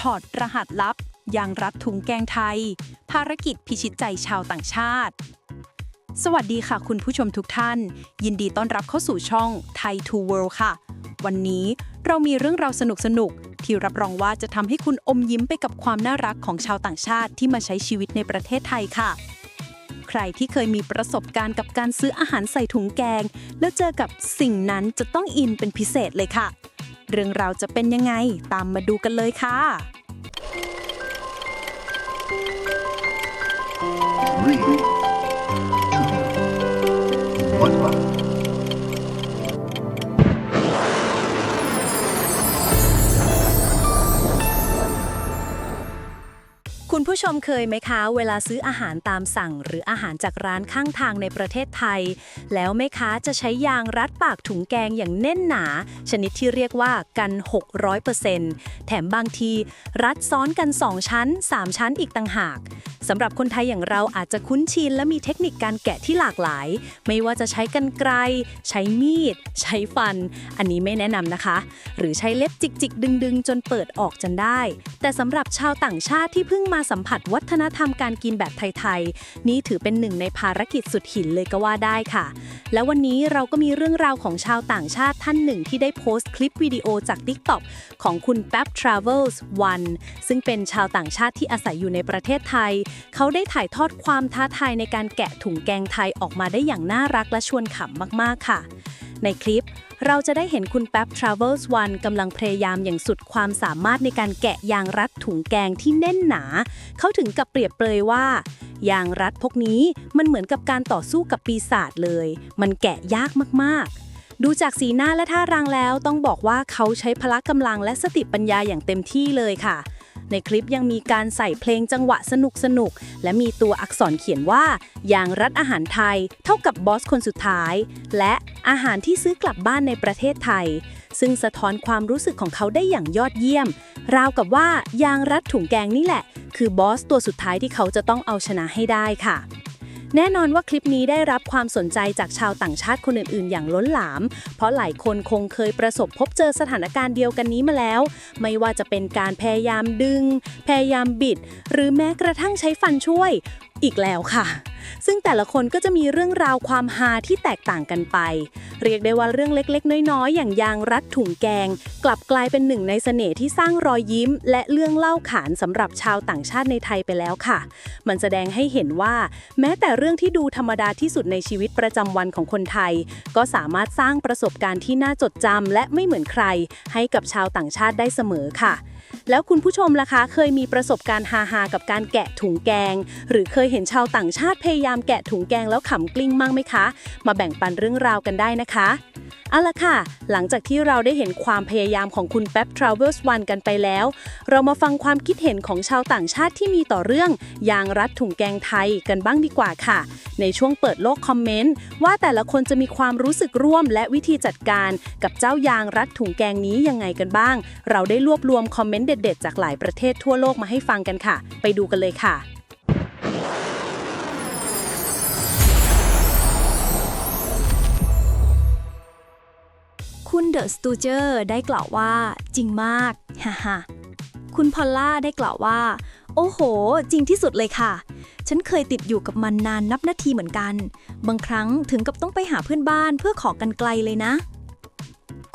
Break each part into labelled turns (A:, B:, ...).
A: ถอดรหัสลับยางรัดถุงแกงไทย ภารกิจพิชิตใจชาวต่างชาติ สวัสดีค่ะคุณผู้ชมทุกท่าน ยินดีต้อนรับเข้าสู่ช่อง Thai to World ค่ะ วันนี้เรามีเรื่องราวสนุกๆที่รับรองว่าจะทำให้คุณอมยิ้มไปกับความน่ารักของชาวต่างชาติที่มาใช้ชีวิตในประเทศไทยค่ะ ใครที่เคยมีประสบการณ์กับการซื้ออาหารใส่ถุงแกง แล้วเจอกับสิ่งนั้นจะต้องอินเป็นพิเศษเลยค่ะ เรื่องราวจะเป็นยังไงตามมาดูกันเลยค่ะ
B: three,
A: คุณผู้ชมเคยไหมคะ เวลาซื้ออาหารตามสั่ง หรืออาหารจากร้านข้างทางในประเทศไทย แล้วแม่ค้าจะใช้ยางรัดปากถุงแกงอย่างแน่นหนา ชนิดที่เรียกว่ากัน 600%แถมบางที รัดซ้อนกัน 2 ชั้น 3 ชั้นอีกต่างหาก สำหรับคนไทยอย่างเราอาจจะคุ้นชินและมีเทคนิคการแกะที่หลากหลาย ไม่ว่าจะใช้กันไกรใช้มีด ใช้ฟัน อันนี้ไม่แนะนำนะคะ หรือใช้เล็บจิก ๆ ดึง ๆ จนเปิดออกจนได้ แต่สำหรับชาวต่างชาติที่เพิ่งมาสัมผัสวัฒนธรรมการกินแบบไทย ๆ นี่ถือเป็นหนึ่งในภารกิจสุดหินเลยก็ว่าได้ค่ะ แล้ววันนี้เราก็มีเรื่องราวของชาวต่างชาติท่านหนึ่งที่ได้โพสต์คลิปวิดีโอจาก TikTok ของคุณแป๊บ Travels One ซึ่งเป็นชาวต่างชาติที่อาศัยอยู่ในประเทศไทย เขาได้ถ่ายทอดความท้าทายในการแกะถุงแกงไทยออกมาได้อย่างน่ารักและชวนขำมากๆค่ะ ในคลิปเราจะได้เห็นคุณแป๊บ Travels One กำลังพยายามอย่างสุดความสามารถในการแกะยางรัดถุงแกงที่แน่นหนา เขาถึงกับเปรียบเปรยว่า ยางรัดพวกนี้มันเหมือนกับการต่อสู้กับปีศาจเลย มันแกะยากมากๆ ดูจากสีหน้าและท่ารางแล้วต้องบอกว่าเขาใช้พละกำลังและสติปัญญาอย่างเต็มที่เลยค่ะ ในคลิปยังมีการใส่เพลงจังหวะสนุกสนุกๆและมีตัวอักษรเขียนว่า ยางรัดอาหารไทย เท่ากับบอสคนสุดท้าย และอาหารที่ซื้อกลับบ้านในประเทศไทย ซึ่งสะท้อนความรู้สึกของเขาได้อย่างยอดเยี่ยม ราวกับว่ายางรัดถุงแกงนี่แหละ คือบอสตัวสุดท้ายที่เขาจะต้องเอาชนะให้ได้ค่ะ แน่นอนว่าคลิปนี้ได้รับความสนใจจากชาวต่างชาติคนอื่นๆ อย่างล้นหลาม เพราะหลายคนคงเคยประสบพบเจอสถานการณ์เดียวกันนี้มาแล้ว ไม่ว่าจะเป็นการพยายามดึง พยายามบิด หรือแม้กระทั่งใช้ฟันช่วย อีกแล้วค่ะ ซึ่งแต่ละคนก็จะมีเรื่องราวความฮาที่แตกต่างกันไป เรียกได้ว่าเรื่องเล็กๆ น้อยๆ อย่างยางรัดถุงแกง กลับกลายเป็นหนึ่งในเสน่ห์ที่สร้างรอยยิ้ม และเรื่องเล่าขานสำหรับชาวต่างชาติในไทยไปแล้วค่ะ มันแสดงให้เห็นว่า แม้แต่เรื่องที่ดูธรรมดาที่สุดในชีวิตประจำวันของคนไทย ก็สามารถสร้างประสบการณ์ที่น่าจดจำและไม่เหมือนใคร ให้กับชาวต่างชาติได้เสมอค่ะ แล้วคุณผู้ชมล่ะคะ เคยมีประสบการณ์ฮาๆกับการแกะถุงแกง หรือเคยเห็นชาวต่างชาติพยายามแกะถุงแกงแล้วขำกลิ้งมั่งไหมคะ มาแบ่งปันเรื่องราวกันได้นะคะ เอาละค่ะ หลังจากที่เราได้เห็นความพยายามของคุณแป๊บ Travels One กันไปแล้ว เรามาฟังความคิดเห็นของชาวต่างชาติที่มีต่อเรื่อง ยางรัดถุงแกงไทยกันบ้างดีกว่าค่ะ ในช่วงเปิดโลกคอมเมนต์ ว่าแต่ละคนจะมีความรู้สึกร่วม และวิธีจัดการกับเจ้ายางรัดถุงแกงนี้ยังไงกันบ้าง เราได้รวบรวมคอมเมนต์เด็ด ๆ จากหลายประเทศทั่วโลกมาให้ฟังกันค่ะ ไปดูกันเลยค่ะ คุณเดอะสตูเจอร์ได้กล่าวว่าจริงมากฮ่าฮคุณพอลล่าได้กล่าวว่า โอ้โห จริงที่สุดเลยค่ะ ฉันเคยติดอยู่กับมันนานนับนาทีเหมือนกัน บางครั้งถึงกับต้องไปหาเพื่อนบ้านเพื่อขอกันไกลเลยนะ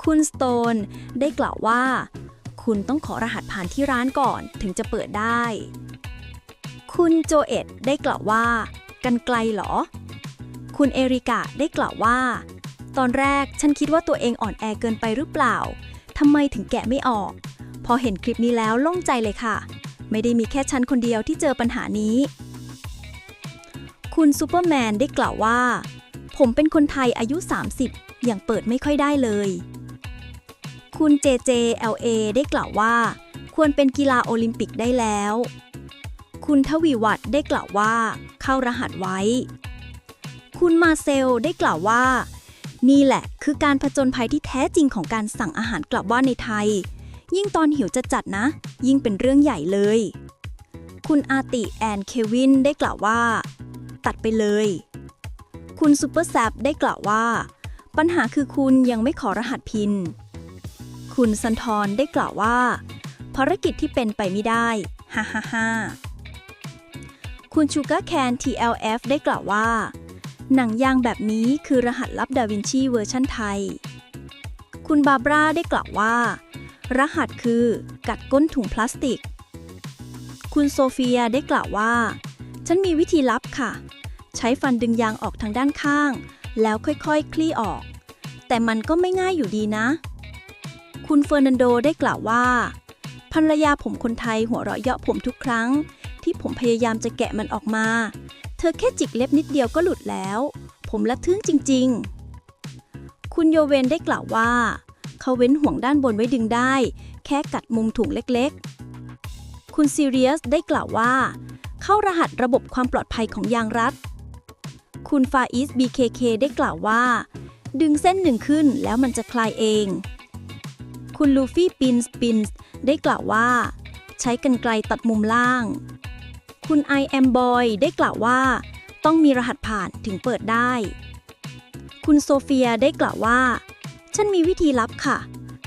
A: คุณสโตนได้กล่าวว่า คุณต้องขอรหัสผ่านที่ร้านก่อนถึงจะเปิดได้ คุณโจเอ็ดได้กล่าวว่า กันไกลเหรอ คุณเอริกาได้กล่าวว่า ตอนแรกฉันคิดว่าตัวเองอ่อนแอเกินไปหรือเปล่า ทำไมถึงแกะไม่ออก พอเห็นคลิปนี้แล้วโล่งใจเลยค่ะ ไม่ได้มีแค่ฉันคนเดียวที่เจอปัญหานี้ คุณซูเปอร์แมนได้กล่าวว่า ผมเป็นคนไทยอายุ 30 อย่างเปิดไม่ค่อยได้เลย คุณ JJLA ได้กล่าวว่า ควรเป็นกีฬาโอลิมปิกได้แล้ว คุณทวีวัฒน์ได้กล่าวว่า เข้ารหัสไว้ คุณมาเซลได้กล่าวว่า นี่แหละคือการผจญภัยที่แท้จริงของการสั่งอาหารกลับบ้านในไทย ยิ่งตอนหิวจะจัดนะ ยิ่งเป็นเรื่องใหญ่เลย คุณอาติแอนเควินได้กล่าวว่า ตัดไปเลย คุณซูเปอร์แซปได้กล่าวว่า ปัญหาคือคุณยังไม่ขอรหัสพิน คุณสันทรได้กล่าวว่า
C: ภารกิจที่เป็นไปไม่ได้ฮ่าฮ่าฮ่าคุณชูการ์แคน TLF ได้กล่าวว่า หนังยางแบบนี้คือรหัสลับดาวินชีเวอร์ชันไทย คุณบาบราได้กล่าวว่า รหัสคือกัดก้นถุงพลาสติก คุณโซเฟียได้กล่าวว่า ฉันมีวิธีลับค่ะ ใช้ฟันดึงยางออกทางด้านข้าง แล้วค่อยๆคลี่ออก แต่มันก็ไม่ง่ายอยู่ดีนะ คุณเฟอร์นันโดได้กล่าวว่าภรรยาผมคนไทยหัวเราะเยาะผมทุกครั้ง ที่ผมพยายามจะแกะมันออกมา เธอแค่จิกเล็บนิดเดียวก็หลุดแล้ว ผมละทึ่งจริง ๆ คุณโยเวนได้กล่าวว่า เขาเว้นห่วงด้านบนไว้ดึงได้ แค่กัดมุมถุงเล็กๆ คุณซีเรียสได้กล่าวว่า เข้ารหัสระบบความปลอดภัยของยางรัด คุณฟาอิส BKK ได้กล่าวว่า ดึงเส้นหนึ่งขึ้นแล้วมันจะคลายเอง คุณลูฟี่ปินส์ปินส์ได้กล่าวว่า ใช้กรรไกรตัดมุมล่าง คุณ I am boy ได้กล่าวว่า ต้องมีรหัสผ่านถึงเปิดได้ คุณโซเฟียได้กล่าวว่า ฉันมีวิธีลับค่ะ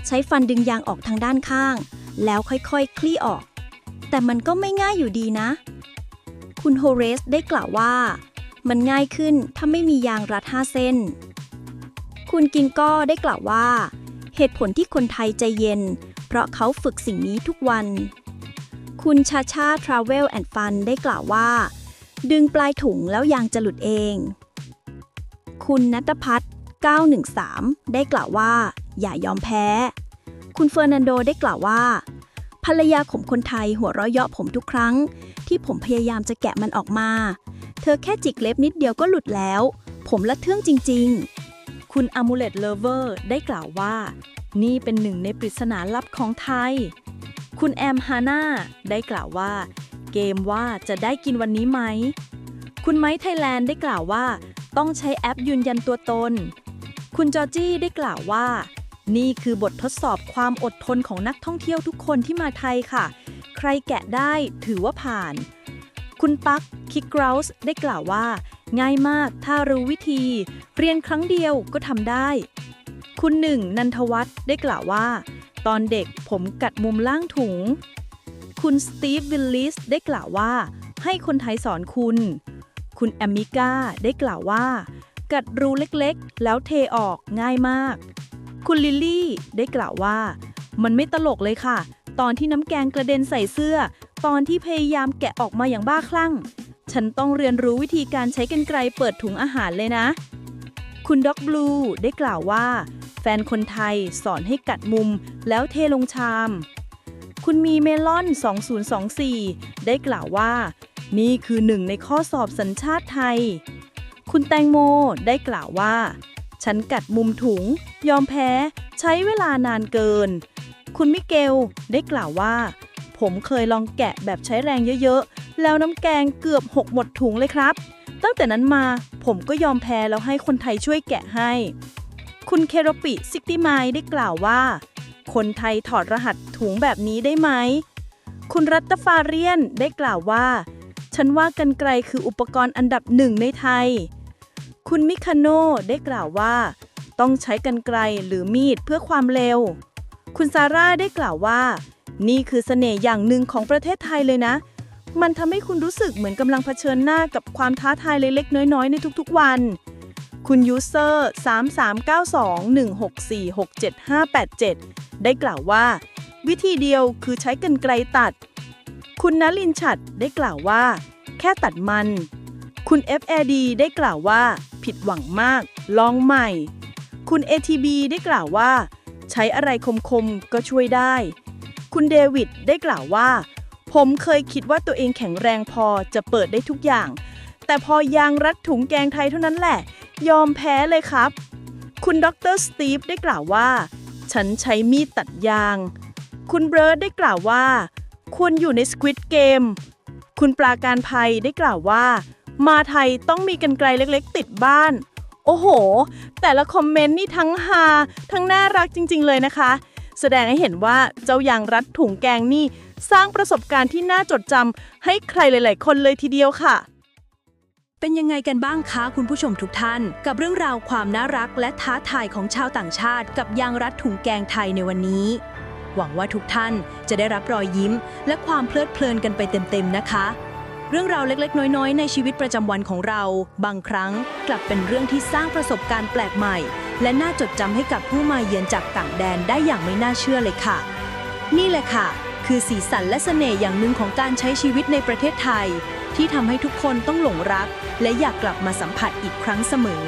C: ใช้ฟันดึงยางออกทางด้านข้าง แล้วค่อยๆคคลี่ออก แต่มันก็ไม่ง่ายอยู่ดีนะ คุณโฮเรสได้กล่าวว่า มันง่ายขึ้นถ้าไม่มียางรัด5เส้น คุณกินก็ได้กล่าวว่า เหตุผลที่คนไทยใจเย็น เพราะเขาฝึกสิ่งนี้ทุกวัน คุณชาชา Travel and Fun ได้กล่าวว่า ดึงปลายถุงแล้วยางจะหลุดเอง คุณนัทพัฒน์913 ได้กล่าวว่า อย่ายอมแพ้ คุณเฟอร์นันโดได้กล่าวว่า ภรรยาของคนไทยหัวเราะเยาะผมทุกครั้ง ที่ผมพยายามจะแกะมันออกมา เธอแค่จิกเล็บนิดเดียวก็หลุดแล้ว ผมละเทื่องจริง ๆ
A: คุณ Amulet Lover ได้กล่าวว่า นี่เป็นหนึ่งในปริศนาลับของไทย คุณแอมฮาน่าได้กล่าวว่า เกมว่าจะได้กินวันนี้ไหม คุณไมค์ไทยแลนด์ได้กล่าวว่า ต้องใช้แอปยืนยันตัวตน คุณจอจี้ได้กล่าวว่า นี่คือบททดสอบความอดทนของนักท่องเที่ยวทุกคนที่มาไทยค่ะ ใครแกะได้ถือว่าผ่าน คุณปักคิกกราวส์ได้กล่าวว่า ง่ายมากถ้ารู้วิธี เรียนครั้งเดียวก็ทำได้ คุณหนึ่งนันทวัฒน์ได้กล่าวว่า ตอนเด็กผมกัดมุมล่างถุง คุณสตีฟวิลลิสได้กล่าวว่า ให้คนไทยสอนคุณ คุณแอมมิก้าได้กล่าวว่า กัดรูเล็กๆ แล้วเทออกง่ายมาก คุณลิลลี่ได้กล่าวว่า มันไม่ตลกเลยค่ะ ตอนที่น้ำแกงกระเด็นใส่เสื้อ ตอนที่พยายามแกะออกมาอย่างบ้าคลั่ง ฉันต้องเรียนรู้วิธีการใช้กรรไกรเปิดถุงอาหารเลยนะ คุณด็อกบลูได้กล่าวว่า นคนไทยสอนให้กัดมุมแล้วเทลงชาม คุณมีเมลอน 2024 ได้กล่าวว่า นี่คือหนึ่งในข้อสอบสัญชาติไทย คุณแตงโมได้กล่าวว่า ฉันกัดมุมถุง ยอมแพ้ ใช้เวลานานเกิน คุณมิเกลได้กล่าวว่า ผมเคยลองแกะแบบใช้แรงเยอะๆ แล้วน้ำแกงเกือบหกหมดถุงเลยครับ ตั้งแต่นั้นมาผมก็ยอมแพ้แล้วให้คนไทยช่วยแกะให้ คุณเคโรปิซิกตี้ไมได้กล่าวว่า คนไทยถอดรหัสถุงแบบนี้ได้ไหม คุณรัตฟาเรียนได้กล่าวว่า ฉันว่ากันไกลคืออุปกรณ์อันดับหนึ่งในไทย คุณมิคาโนได้กล่าวว่า ต้องใช้กันไกลหรือมีดเพื่อความเร็ว คุณซาร่าได้กล่าวว่า นี่คือเสน่ห์อย่างหนึ่งของประเทศไทยเลยนะ มันทำให้คุณรู้สึกเหมือนกำลังเผชิญหน้ากับความท้าทายเล็กๆน้อยๆ ในทุกๆวัน คุณยูเซอร์ 339216467587 ได้กล่าวว่า วิธีเดียวคือใช้กรรไกรตัด คุณนลินฉัดได้กล่าวว่า แค่ตัดมัน คุณ FAD ได้กล่าวว่า ผิดหวังมาก ลองใหม่ คุณ ATB ได้กล่าวว่า ใช้อะไรคมๆ ก็ช่วยได้ คุณเดวิดได้กล่าวว่า ผมเคยคิดว่าตัวเองแข็งแรงพอจะเปิดได้ทุกอย่าง แต่พอยางรัดถุงแกงไทยเท่านั้นแหละ ยอมแพ้เลยครับ คุณดรสตีฟได้กล่าวว่า ฉันใช้มีดตัดยาง คุณเบิร์ดได้กล่าวว่า ควรอยู่ในสควิตเกม คุณปราการภัยได้กล่าวว่า มาไทยต้องมีกันไกลเล็กๆ ติดบ้าน โอ้โห แต่ละคอมเมนต์นี่ทั้งฮาทั้งน่ารักจริง ๆ เลยนะคะ แสดงให้เห็นว่าเจ้ายางรัดถุงแกงนี่ สร้างประสบการณ์ที่น่าจดจำให้ใครหลาย ๆ คนเลยทีเดียวค่ะ
D: เป็นยังไงกันบ้างคะคุณผู้ชมทุกท่าน กับเรื่องราวความน่ารักและท้าทายของชาวต่างชาติ กับยางรัดถุงแกงไทยในวันนี้
A: หวังว่าทุกท่านจะได้รับรอยยิ้ม และความเพลิดเพลินกันไปเต็มๆนะคะ เรื่องราวเล็กๆ น้อยๆ ในชีวิตประจำวันของเรา บางครั้งกลับเป็นเรื่องที่สร้างประสบการณ์แปลกใหม่ และน่าจดจำให้กับผู้มาเยือนจากต่างแดนได้อย่างไม่น่าเชื่อเลยค่ะ นี่แหละค่ะ คือสีสันและเสน่ห์อย่างหนึ่งของการใช้ชีวิตในประเทศไทย ที่ทำให้ทุกคนต้องหลงรัก และอยากกลับมาสัมผัสอีกครั้งเสมอ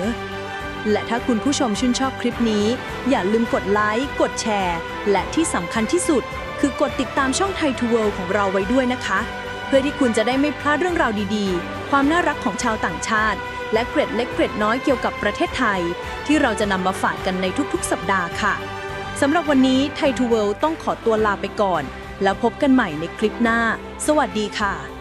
A: และถ้าคุณผู้ชมชื่นชอบคลิปนี้ อย่าลืมกดไลค์ กดแชร์ และที่สำคัญที่สุด คือกดติดตามช่องไทยทูเวิลของเราไว้ด้วยนะคะ เพื่อที่คุณจะได้ไม่พลาดเรื่องราวดีๆ ความน่ารักของชาวต่างชาติ และเกร็ดเล็กเกร็ดน้อยเกี่ยวกับประเทศไทย ที่เราจะนำมาฝากกันในทุกๆ สัปดาห์ค่ะสำหรับวันนี้ไทยทูเวิลต้องขอตัวลาไปก่อน แล้วพบกันใหม่ในคลิปหน้า สวัสดีค่ะ